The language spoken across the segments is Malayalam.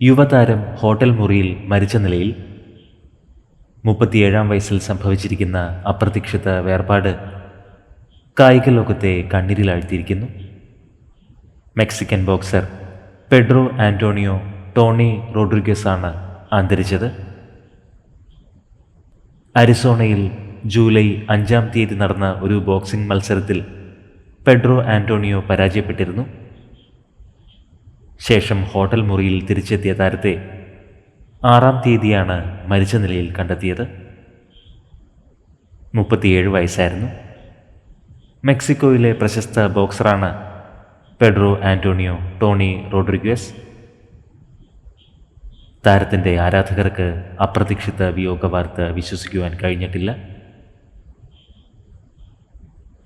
യുവതാരം ഹോട്ടൽ മുറിയിൽ മരിച്ച നിലയിൽ മുപ്പത്തിയേഴാം വയസ്സിൽ സംഭവിച്ചിരിക്കുന്ന അപ്രതീക്ഷിത വേർപാട് കായിക ലോകത്തെ കണ്ണീരിലാഴ്ത്തിയിരിക്കുന്നു. Mexican boxer Pedro Antonio Tony Rodriguez ആണ് അന്തരിച്ചത്. അരിസോണയിൽ ജൂലൈ അഞ്ചാം തീയതി നടന്ന ഒരു ബോക്സിംഗ് മത്സരത്തിൽ പെഡ്രോ ആന്റോണിയോ പരാജയപ്പെട്ടിരുന്നു. ശേഷം ഹോട്ടൽ മുറിയിൽ തിരിച്ചെത്തിയ താരത്തെ ആറാം തീയതിയാണ് മരിച്ച നിലയിൽ കണ്ടെത്തിയത്. മുപ്പത്തിയേഴ് വയസ്സായിരുന്നു. മെക്സിക്കോയിലെ പ്രശസ്ത ബോക്സറാണ് പെഡ്രോ ആന്റോണിയോ ടോണി റോഡ്രിഗ്വസ് താരത്തിന്റെ ആരാധകർക്ക് അപ്രതീക്ഷിത വിയോഗ വാർത്ത വിശ്വസിക്കുവാൻ കഴിഞ്ഞിട്ടില്ല.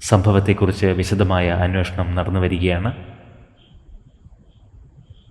സംഭവത്തെക്കുറിച്ച് വിശദമായ അന്വേഷണം നടന്നു വരികയാണ്